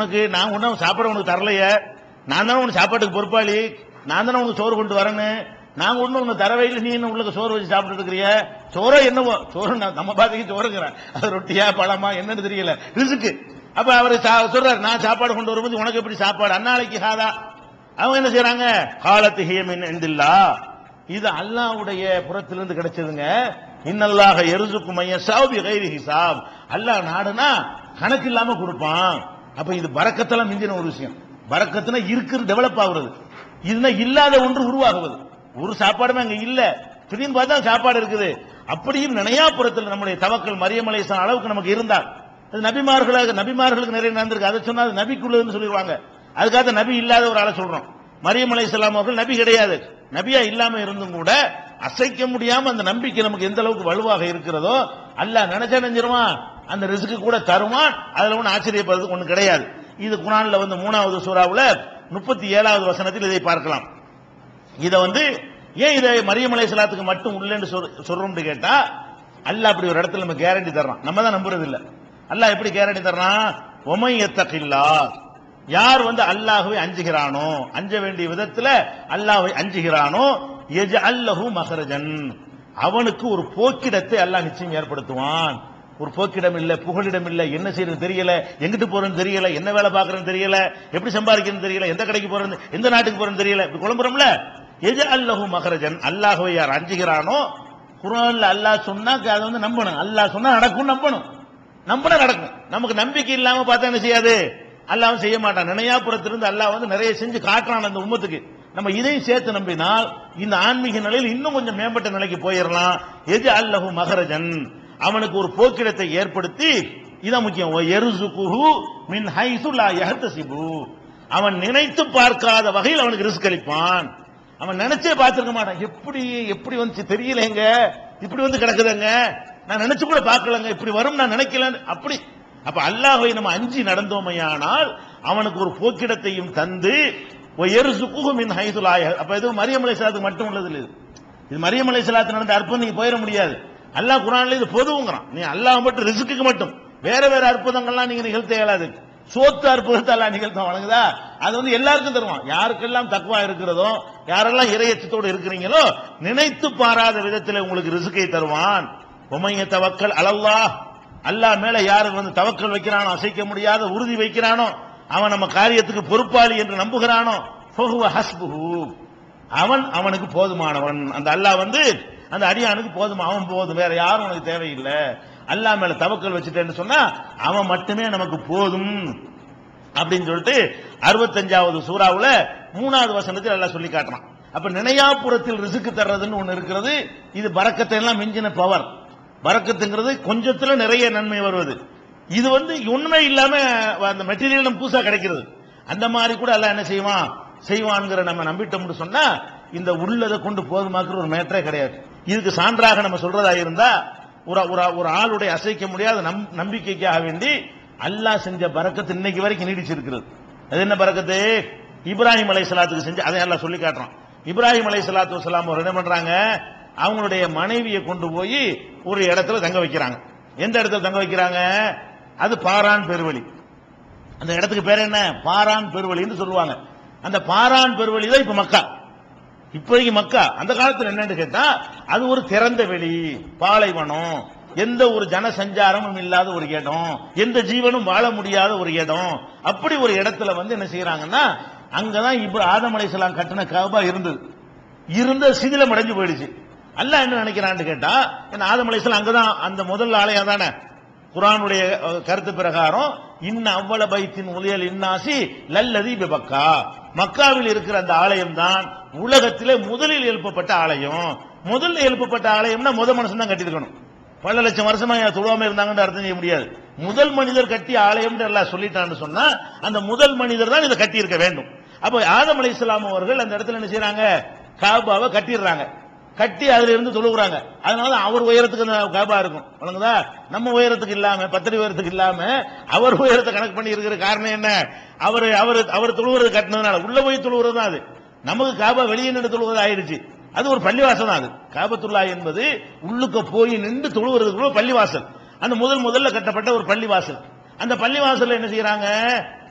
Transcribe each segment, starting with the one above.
உனக்கு நான் ஒன்றும் சாப்பாடு உனக்கு தரலையே. நான் தானே உனக்கு சாப்பாட்டுக்கு பொறுப்பாளி. நான் தானே உனக்கு சோறு கொண்டு வரேன்னு. நாங்க ஒன்றும் உனக்கு தரவையில் நீ இன்னும் உள்ளுக்கு சோறு வச்சு சாப்பிட்டு இருக்கிறிய? சோறோ என்னவோ? சோறு நான் நம்ம பாத்துக்கு சோறுங்கிறேன். அது ரொட்டியா பழமா என்னன்னு தெரியல. ரிசுக்கு. அப்ப அவர் சொல்றாரு நான் சாப்பாடு கொண்டு வரும்போது உனக்கு எப்படி சாப்பாடு? அன்னாளைக்கு ஹாதா. அவங்க என்ன செய்யறாங்க காலத்து ஹியமின் எந்தில்லா இது அல்லாவுடைய புறத்திலிருந்து கிடைச்சதுங்க. இன்னல்லாக எருசுக்கு மைய சாவி கைரி ஹிசாப் அல்லாஹ் நாடுனா கணக்கு இல்லாம கொடுப்பான். அப்ப இது பறக்கத்தெல்லாம் மிஞ்சின ஒரு விஷயம். பறக்கத்துனா இருக்கிற டெவலப் ஆகுறது. இதுனா இல்லாத ஒன்று உருவாகுவது. ஒரு சாப்பாடுமே அங்க இல்ல. திடீர்னு பார்த்தா சாப்பாடு இருக்குது. அப்படியும் நினையாபுரத்தில் நம்முடைய தவக்கல் மரியமலை அளவுக்கு நமக்கு இருந்தால் அது நபிமார்களாக நபிமார்களுக்கு நிறைய நடந்திருக்கு. அதை சொன்னா அது நபிக்குள்ளதுன்னு சொல்லிடுவாங்க. அதுக்காக நபி இல்லாத ஒரு ஆளை சொல்றோம். மரியம் அலை அவர்கள் நபி கிடையாது. நபியா இல்லாம இருந்தும் கூட அசைக்க முடியாம அந்த நம்பிக்கை நமக்கு எந்த அளவுக்கு வலுவாக இருக்கிறதோ அல்ல நினைச்சா நினைஞ்சிருவான் அந்த ரிஸ்க்கு கூட தருவான் அதுல ஒன்றும் ஆச்சரியப்படுறதுக்கு ஒன்றும் கிடையாது. இது குரானில் வந்து மூணாவது சூறாவில் முப்பத்தி ஏழாவது வசனத்தில் இதை பார்க்கலாம். இதை வந்து ஏன் இதை மரியமலை சலாத்துக்கு மட்டும் உள்ளேன்னு சொல்- சொல்றோம்னு கேட்டா அல்லாஹ் அப்படி ஒரு இடத்துல நம்ம கேரண்டி தர்றான். நம்ம தான் நம்புறது இல்ல அல்லாஹ் எப்படி கேரண்டி தர்றான்? ஒமை எத்தகில்லா. யார் வந்து அல்லாஹுவை அஞ்சுகிறானோ அஞ்ச வேண்டிய விதத்துல அல்லாஹை அஞ்சுகிறானோ எஜ அல்லஹு மகரஜன் அவனுக்கு ஒரு போக்கிடத்தை அல்லாஹ் நிச்சயம் ஏற்படுத்துவான். ஒரு போக்கிடம் இல்ல புகலிடம் இல்ல என்ன செய்யறது தெரியல எங்கிட்டு போறேன்னு தெரியல என்ன வேலை பார்க்கறேன்னு தெரியல எப்படி சம்பாதிக்கணும்னு தெரியல எந்த கடைக்கு போறேன்னு எந்த நாட்டுக்கு போறேன்னு தெரியல இப்படி குழம்புறோம்ல? எது அல்லஹு மகரஜன் அல்லாஹுவை யார் அஞ்சுகிறானோ குரான்ல அல்லாஹ் சொன்னா அதை வந்து நம்பணும். அல்லாஹ் சொன்னா நடக்கும் நம்பணும். நம்பினா நடக்கும். நமக்கு நம்பிக்கை இல்லாம பார்த்தா என்ன செய்யாது? அல்லாஹ் செய்ய மாட்டான். நினையாபுரத்திலிருந்து அல்லாஹ் வந்து நிறைய செஞ்சு காட்டுறான் அந்த உம்மத்துக்கு. நம்ம இதையும் சேர்த்து நம்பினால் இந்த ஆன்மீக நிலையில் இன்னும் கொஞ்சம் மேம்பட்ட நிலைக்கு போயிடலாம். எது அல்லஹு மகரஜன். அவனுக்கு ஒரு போக்கிடத்தை ஏற்படுத்தி இதான் முக்கியம் எருசுகுஹு மின் ஹைசு யஹ்தசிபு. அவன் நினைத்து பார்க்காத வகையில் அவனுக்கு ரிஸ்க் அளிப்பான். அவன் நினைச்சே பார்த்துருக்க மாட்டான். எப்படி எப்படி வந்துச்சு? தெரியலங்க. இப்படி வந்து கிடக்குதுங்க. நான் நினைச்சு கூட பார்க்கலங்க. இப்படி வரும் நான் நினைக்கலன்னு. அப்படி. அப்ப அல்லாஹை நம்ம அஞ்சி நடந்தோமையானால் அவனுக்கு ஒரு போக்கிடத்தையும் தந்து மின் ஹைசு அப்ப இது மரியம் மட்டும் உள்ளது இல்லை இது. மரியமலை சலாத்து நடந்த அற்புதம் நீங்க போயிட முடியாது. அல்லாஹ் குரான்ல இது பொதுவுங்கிறான். நீ அல்லாஹ் மட்டும் ரிசுக்கு மட்டும். வேற வேற அற்புதங்கள்லாம் நீங்க நிகழ்த்த இயலாது. சோத்து அற்புதத்தை எல்லாம் நிகழ்த்த வழங்குதா அது வந்து எல்லாருக்கும் தருவான். யாருக்கெல்லாம் தக்குவா இருக்கிறதோ யாரெல்லாம் இறையச்சத்தோடு இருக்கிறீங்களோ நினைத்து பாராத விதத்தில் உங்களுக்கு ரிசுக்கை தருவான். உமைய தவக்கல் அளவா அல்லாஹ் மேல யாரு வந்து தவக்கல் வைக்கிறானோ அசைக்க முடியாத உறுதி வைக்கிறானோ அவன் நம்ம காரியத்துக்கு பொறுப்பாளி என்று நம்புகிறானோ ஃபஹுவ ஹஸ்புஹு. அவன் அவனுக்கு போதுமானவன். அந்த அல்லாஹ் வந்து அந்த அடியானுக்கு போதும்? அவன் போதும். வேற யாரும் உனக்கு தேவையில்லை. அல்லா மேல தவக்கல் வச்சுட்டேன்னு சொன்னா அவன் மட்டுமே நமக்கு போதும். அப்படின்னு சொல்லிட்டு அறுபத்தஞ்சாவது சூறாவுல மூணாவது வசனத்தில் எல்லாம் சொல்லி காட்டுறான். அப்ப நினையாபுரத்தில் ரிசுக்கு தர்றதுன்னு ஒண்ணு இருக்கிறது. இது பறக்கத்தை எல்லாம் மிஞ்சின பவர் பறக்கத்துங்கிறது கொஞ்சத்துல நிறைய நன்மை வருவது. இது வந்து உண்மை இல்லாம அந்த மெட்டீரியல் நம்ம புதுசா கிடைக்கிறது. அந்த மாதிரி கூட எல்லாம் என்ன செய்வான்? செய்வான்ங்கிற நம்ம நம்பிட்டோம்னு சொன்னா இந்த உள்ளதை கொண்டு போதுமாக்குற ஒரு மேட்டரே கிடையாது. இதுக்கு சான்றாக நம்ம சொல்றதா இருந்தா ஒரு ஒரு ஒரு ஆளுடைய அசைக்க முடியாத நம் நம்பிக்கைக்காக வேண்டி அல்லாஹ் செஞ்ச பறக்கத்து இன்னைக்கு வரைக்கும் நீடிச்சிருக்கிறது. அது என்ன பறக்கத்து? இப்ராஹிம் அலை சலாத்துக்கு செஞ்சு அதை எல்லாம் சொல்லி காட்டுறோம் இப்ராஹிம் அலை சலாத்து வலாம் அவர் என்ன பண்றாங்க? அவங்களுடைய மனைவியை கொண்டு போய் ஒரு இடத்துல தங்க வைக்கிறாங்க. எந்த இடத்துல தங்க வைக்கிறாங்க? அது பாரான் பெருவழி. அந்த இடத்துக்கு பேர் என்ன? பாரான் பெருவழின்னு சொல்லுவாங்க. அந்த பாரான் பெருவழி தான் இப்ப மக்கா. இப்போதைக்கு மக்கா அந்த காலத்தில் என்னன்னு கேட்டா அது ஒரு திறந்த வெளி பாலைவனம் எந்த ஒரு ஜனசஞ்சாரமும் இல்லாத ஒரு இடம் எந்த ஜீவனும் வாழ முடியாத ஒரு இடம். அப்படி ஒரு இடத்துல வந்து என்ன செய்யறாங்கன்னா அங்கதான் இப்ப ஆதம் அலைஹிஸ்ஸலாம் கட்டின கபா இருந்தது. இருந்த சிதிலம் அடைஞ்சு போயிடுச்சு. அல்ல என்ன நினைக்கிறான்னு கேட்டா என்ன ஆதம் அலைஹிஸ்ஸலாம் அங்கதான் அந்த முதல் ஆலயம் தானே. குரானுடைய கருத்து பிரகாரம் இன்ன அவ்வள பைத்தின் உதயல் இன்னாசி லல்லதி பிபக்கா. மக்காவில் இருக்கிற அந்த ஆலயம் தான் உலகத்திலே முதலில் எழுப்பப்பட்ட ஆலயம். முதல்ல எழுப்பப்பட்ட ஆலயம்னா முத மனுஷன் தான் கட்டியிருக்கணும். பல லட்சம் வருஷமா தொழுவாம இருந்தாங்கன்னு அர்த்தம் செய்ய முடியாது. முதல் மனிதர் கட்டிய ஆலயம் எல்லாம் சொல்லிட்டான்னு சொன்னா அந்த முதல் மனிதர் தான் இதை கட்டி இருக்க வேண்டும். அப்ப ஆதம் அலை அவர்கள் அந்த இடத்துல என்ன செய்யறாங்க காபாவை கட்டிடுறாங்க. கட்டி அதுல இருந்து தொழுகிறாங்க அதனால அவர் உயரத்துக்கு அந்த இருக்கும். வழங்குதா நம்ம உயரத்துக்கு இல்லாம பத்திரி உயரத்துக்கு இல்லாம அவர் உயரத்தை கணக்கு பண்ணி இருக்கிற காரணம் என்ன? அவர் அவர் அவர் தொழுகிறது கட்டினதுனால உள்ள போய் தொழுகிறது தான் அது. நமக்கு காபா வெளியே நின்று தொழுவது ஆயிடுச்சு அது ஒரு பள்ளிவாசல் தான் அது. காபத்துல்லா என்பது உள்ளுக்க போய் நின்று தொழுகிறதுக்குள்ள பள்ளிவாசல். அந்த முதல் முதல்ல கட்டப்பட்ட ஒரு பள்ளிவாசல். அந்த பள்ளிவாசல் என்ன செய்யறாங்க?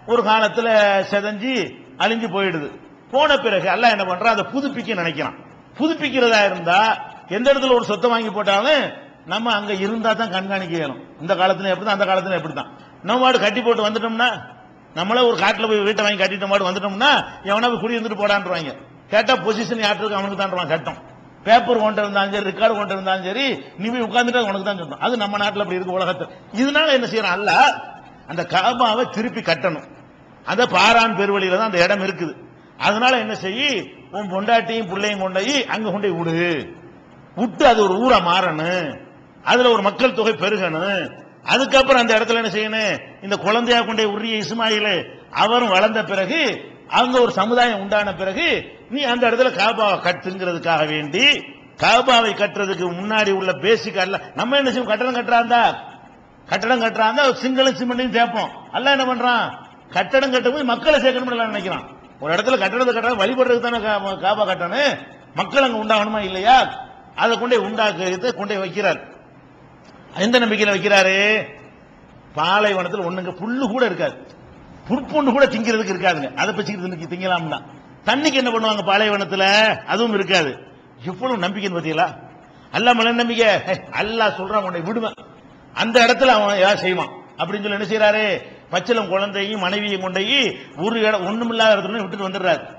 ஒரு காலத்துல செதஞ்சு அழிஞ்சு போயிடுது. போன பிறகு அல்ல என்ன பண்றான்? அதை புதுப்பிக்க நினைக்கிறான். புதுப்பிக்கிறதா இருந்தா எந்த இடத்துல ஒரு சொத்தை வாங்கி போட்டாலும் நம்ம அங்க இருந்தா தான் கண்காணிக்க இயலும். இந்த காலத்துல எப்படி அந்த காலத்துல எப்படி தான் நம்ம மாடு கட்டி போட்டு வந்துட்டோம்னா நம்மளே ஒரு காட்டில் போய் வீட்டை வாங்கி கட்டிட்ட மாடு வந்துட்டோம்னா எவனா போய் குடி இருந்துட்டு போடான்றாங்க கேட்டா பொசிஷன் யாருக்கு அவனுக்கு தான் சட்டம். பேப்பர் கொண்டு இருந்தாலும் சரி ரெக்கார்டு கொண்டு இருந்தாலும் சரி நீ போய் உட்கார்ந்துட்டு உனக்கு தான் சொந்தம். அது நம்ம நாட்டில் அப்படி இருக்கு உலகத்தில். இதனால என்ன செய்யறோம்? அல்ல அந்த காபாவை திருப்பி கட்டணும். அந்த பாரான் பெருவழியில தான் அந்த இடம் இருக்குது. அதனால என்ன செய்ய உன் பொண்டாட்டியும் பிள்ளையும் கொண்டு போய் அங்க கொண்டு போய் விடு. விட்டு அது ஒரு ஊரா மாறணும். அதுல ஒரு மக்கள் தொகை பெருகணும். அதுக்கப்புறம் அந்த இடத்துல என்ன செய்யணும்? இந்த குழந்தையா கொண்டே உரிய இஸ்மாயில் அவரும் வளர்ந்த பிறகு அங்க ஒரு சமுதாயம் உண்டான பிறகு நீ அந்த இடத்துல காபாவை கட்டுங்கிறதுக்காக வேண்டி காபாவை கட்டுறதுக்கு முன்னாடி உள்ள பேசிக் அல்ல நம்ம என்ன செய்வோம்? கட்டடம் கட்டுறாந்தா கட்டடம் கட்டுறாந்தா சிங்களும் சிமெண்டையும் சேர்ப்போம் அல்ல என்ன பண்றான்? கட்டடம் கட்டும்போது மக்களை சேர்க்கணும்னு நினைக்கிறான். ஒரு இடத்துல கட்டணத்தை கட்டணம் வழிபடுறதுக்கு தானே காபா கட்டணும். மக்கள் அங்கே உண்டாகணுமா இல்லையா? அதை கொண்டே உண்டாக்குறத கொண்டே வைக்கிறார். எந்த நம்பிக்கையில் வைக்கிறாரு? பாலைவனத்தில் ஒண்ணுங்க புல்லு கூட இருக்காது. புற்புண்டு கூட திங்கிறதுக்கு இருக்காதுங்க. அதை பச்சிக்கிட்டு திங்கலாம் தான் தண்ணிக்கு என்ன பண்ணுவாங்க பாலைவனத்தில்? அதுவும் இருக்காது. எவ்வளவு நம்பிக்கைன்னு பார்த்தீங்களா? அல்லா மன நம்பிக்கை. அல்லா அல்லாஹ் சொல்றான் உன்னை விடுவேன். அந்த இடத்துல அவன் ஏதாவது செய்வான். அப்படின்னு சொல்லி என்ன செய்யறாரு பச்சிலம் குழந்தையும் மனைவியும் கொண்டு போய் ஒரு இடம் ஒண்ணுமில்லாத இடத்துல விட்டுட்டு வந்துடுறாரு.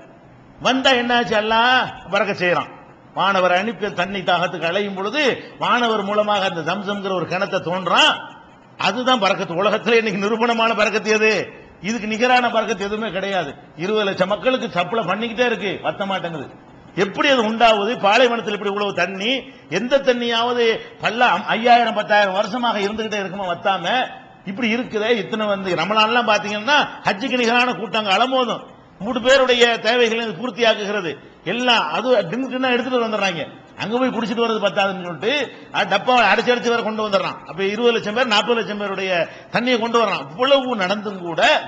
வந்தா என்னாச்சு எல்லாம் பறக்க செய்யறான். மாணவர் அனுப்பி தண்ணி தாகத்துக்கு அலையும் பொழுது மாணவர் மூலமாக அந்த தம்சம்ங்கிற ஒரு கிணத்தை தோன்றான். அதுதான் பறக்கத்து. உலகத்துல இன்னைக்கு நிரூபணமான பறக்கத்து எது? இதுக்கு நிகரான பறக்கத்து எதுவுமே கிடையாது. இருபது லட்சம் மக்களுக்கு சப்ளை பண்ணிக்கிட்டே இருக்கு. வத்த மாட்டேங்குது. எப்படி அது உண்டாவது பாலைவனத்தில் இப்படி இவ்வளவு தண்ணி? எந்த தண்ணியாவது பல்ல ஐயாயிரம் பத்தாயிரம் வருஷமாக இருந்துகிட்டே இருக்குமா? வத்தாம இப்படி இருக்குதே இத்தனை வந்து. ரமலான்லாம் பார்த்தீங்கன்னா ஹஜ்ஜுக்கு நிகரான கூட்டங்கள் அலமோதும் மூணு பேருடைய தேவைகளை பூர்த்தி ஆக்குகிறது எல்லாம் அது டிங்கு எடுத்துட்டு வந்துடுறாங்க. அங்க போய் குடிச்சிட்டு வர்றது பத்தாதுன்னு சொல்லிட்டு அது டப்பாவை அடைச்சு அடைச்சு வேற கொண்டு வந்துடுறான். அப்ப இருபது லட்சம் பேர் நாற்பது லட்சம் பேருடைய தண்ணியை கொண்டு வர்றான். இவ்வளவு நடந்தும் கூட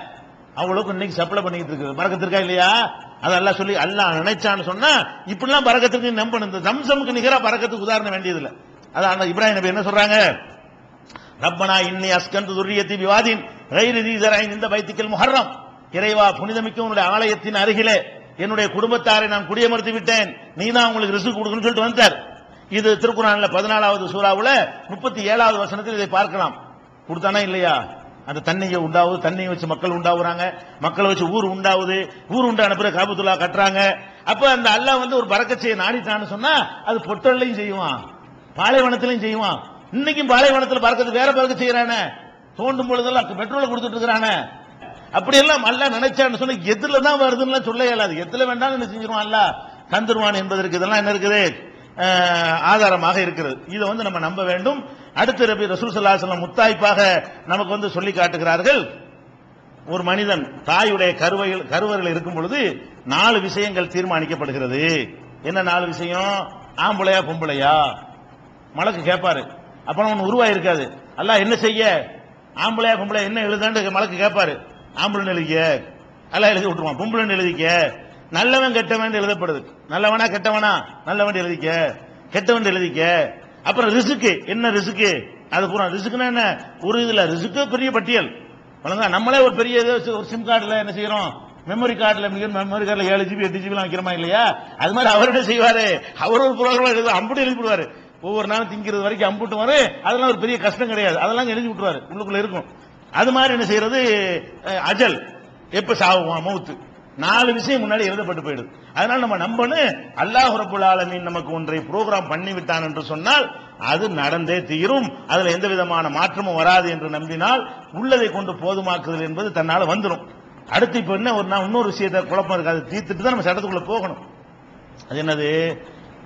அவ்வளவுக்கு இன்னைக்கு சப்ளை பண்ணிக்கிட்டு இருக்குது. பறக்கத்து இருக்கா இல்லையா? அதெல்லாம் சொல்லி எல்லாம் நினைச்சான்னு சொன்னா இப்படிலாம் பறக்கத்துக்கு நம்பணும். இந்த சம்சமுக்கு நிகரா பறக்கத்துக்கு உதாரணம் வேண்டியதில்லை. அதான் இப்ராஹிம் நபி என்ன சொல்றாங்க? ரப்பனா இன்னி அஸ்கந்து துரியத்தி விவாதின். கைரி தீசராயின் இந்த பைத்திக்கல் முஹர்ரம். இறைவா புனிதமிக்க உன்னுடைய ஆலயத்தின் அருகிலே என்னுடைய குடும்பத்தாரை நான் குடியமர்த்தி விட்டேன். நீ தான் உங்களுக்கு ரிசு கொடுக்கணும்னு சொல்லிட்டு வந்தார் இது திருக்குறான்ல பதினாலாவது சூறாவில் முப்பத்தி ஏழாவது வசனத்தில் இதை பார்க்கலாம். கொடுத்தானா இல்லையா? அந்த தண்ணியை உண்டாவது தண்ணியை வச்சு மக்கள் உண்டாவுறாங்க. மக்களை வச்சு ஊர் உண்டாவுது. ஊர் உண்டான பிறகு காபத்துல்லா கட்டுறாங்க. அப்ப அந்த அல்லா வந்து ஒரு பறக்கச்சையை நாடிட்டான்னு சொன்னா அது பொட்டல்லையும் செய்வான். பாலைவனத்திலையும் செய்வான். இன்னைக்கும் பாலைவனத்தில் பறக்கிறது வேற பறக்க செய்யறானே. தோண்டும் பொழுதெல்லாம் பெட்ரோலை கொடுத்துட்டு இருக்கிறானே. அப்படி எல்லாம் அல்ல நினைச்சான்னு சொன்னா எதுல தான் வருதுன்னு சொல்ல இயலாது. எதுல வேண்டாம் என்ன செஞ்சிருவான் அல்ல? தந்துருவான் என்பதற்கு இதெல்லாம் என்ன இருக்குது? ஆதாரமாக இருக்கிறது. இதை வந்து நம்ம நம்ப வேண்டும். அடுத்த ரபி ரசூல் ஸல்லல்லாஹு முத்தாய்ப்பாக நமக்கு வந்து சொல்லி காட்டுகிறார்கள். ஒரு மனிதன் தாயுடைய கருவையில் கருவறையில் இருக்கும் பொழுது நாலு விஷயங்கள் தீர்மானிக்கப்படுகிறது. என்ன நாலு விஷயம்? ஆம்பளையா பொம்பளையா? மலக்கு கேட்பாரு அப்புறம் ஒன்று உருவாயிருக்காது. அல்லாஹ் என்ன செய்ய? ஆம்பளையா பொம்பளையா என்ன எழுதாண்டு மலக்கு கேட்பாரு ஆம்பளை எழுதிக்க. அல்லாஹ் எழுதி விட்டுருவான். பொம்பளை எழுதிக்க. நல்லவன் கெட்டவன் எழுதப்படுது. நல்லவனா கெட்டவனா? நல்லவன் எழுதிக்க. கெட்டவன் எழுதிக்க. அப்புறம் ரிசுக்கு. என்ன ரிசுக்கு? அது பூரா ரிசுக்குன்னா என்ன? ஒரு இதுல ரிசுக்கு பெரிய பட்டியல். வழங்க நம்மளே ஒரு பெரிய ஒரு சிம் கார்டில் என்ன செய்யறோம்? மெமரி கார்டில் மிக மெமரி கார்டில் ஏழு ஜிபி எட்டு ஜிபிலாம் வைக்கிறோமா இல்லையா? அது மாதிரி அவர் என்ன செய்வாரு? அவர் ஒரு ப்ரோக்ராம் எழுது அம்புட்டு எழுதி விடுவாரு ஒவ்வொரு நாளும் திங்கிறது வரைக்கும் அம்புட்டு அதெல்லாம் ஒரு பெரிய கஷ்டம் கிடையாது. அதெல்லாம் எழுதி விட்டுருவாரு உள்ளுக்குள்ள இருக்கும். அது மாதிரி என்ன செய்யறது? அஜல். எப்ப சாவுவான்? மௌத்து நாலு விஷயம் முன்னாடி எழுதப்பட்டு போயிடுது. அதனால நம்ம நம்பணும் அல்லாஹ் ரபுல் ஆலமீன் நமக்கு ஒன்றை ப்ரோக்ராம் பண்ணி விட்டான் என்று சொன்னால் அது நடந்தே தீரும். அதுல எந்த விதமான மாற்றமும் வராது என்று நம்பினால் உள்ளதை கொண்டு போதுமாக்குதல் என்பது தன்னால வந்துடும் அடுத்து இப்ப என்ன ஒரு நான் இன்னொரு விஷயத்த குழப்பம் இருக்காது. தீர்த்துட்டு தான் நம்ம சட்டத்துக்குள்ள போகணும். அது என்னது?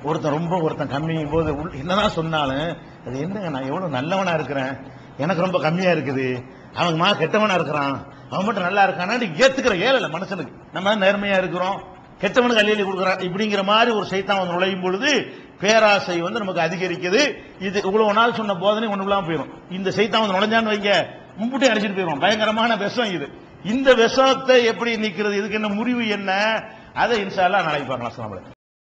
ஒருத்தன் ரொம்ப ஒருத்தன் கம்மியும் போது உள்- என்னதான் சொன்னாலும் அது என்னங்க நான் எவ்வளோ நல்லவனா இருக்கிறேன்? எனக்கு ரொம்ப கம்மியா இருக்குது. அவங்க மா கெட்டவனா இருக்கிறான். அவன் மட்டும் நல்லா இருக்கான்னு ஏத்துக்கிற ஏழல மனுஷனுக்கு. நம்ம நேர்மையா இருக்கிறோம். கெட்டவனுக்கு அள்ளி கொடுக்குறான் இப்படிங்கிற மாதிரி ஒரு சைத்தான் வந்து நுழையும் பொழுது பேராசை வந்து நமக்கு அதிகரிக்குது. இது இவ்வளவு நாள் சொன்ன போதனை ஒண்ணு போயிடும் இந்த சைத்தான் வந்து நுழைஞ்சான்னு வைங்க மும்பிட்டு அடிச்சிட்டு போயிடும் பயங்கரமான விஷம் இது. இந்த விஷத்தை எப்படி நிற்கிறது இதுக்கு என்ன முறிவு என்ன? அதை இன்ஷா அல்லாஹ் நாளைக்கு பார்க்கலாம்.